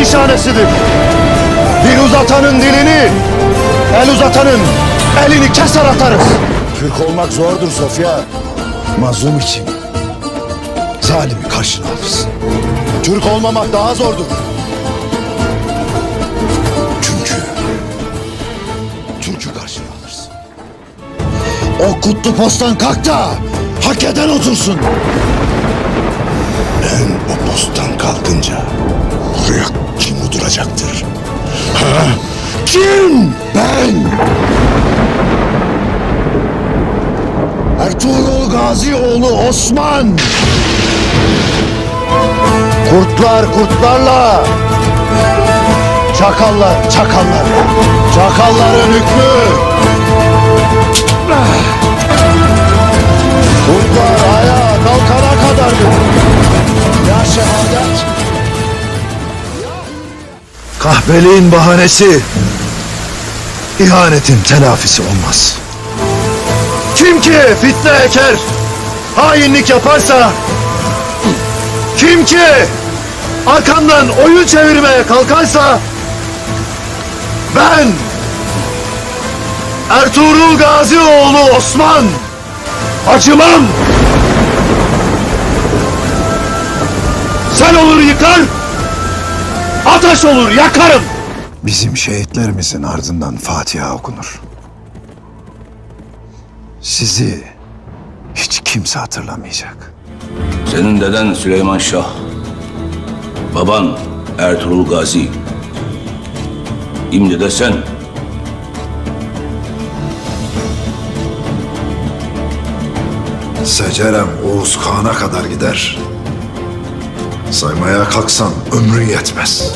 nişanesidir. Dil uzatanın dilini, el uzatanın elini keser atarız. Türk olmak zordur Sofya. Mazlum için. Zalimi karşına alırsın. Türk olmamak daha zordur. Çünkü Türk'ü karşına alırsın. O kutlu posttan kalk da hak eden otursun. Ben o buraya kim oturacaktır? Ha? Kim? Ben. Ertuğrul Gazioğlu Osman. Kurtlar kurtlarla, çakallar çakallarla. Çakalların hükmü. Kahveliğin bahanesi ihanetin telafisi olmaz. Kim ki fitne eker, hainlik yaparsa, kim ki arkamdan oyun çevirmeye kalkarsa, ben Ertuğrul Gazioğlu Osman acımam. Sen olur yıkar, ateş olur yakarım. Bizim şehitlerimizin ardından Fatiha okunur. Sizi hiç kimse hatırlamayacak. Senin deden Süleyman Şah. Baban Ertuğrul Gazi. Şimdi de sen. Secerem Oğuz Kağan'a kadar gider. Saymaya kalksan ömrün yetmez.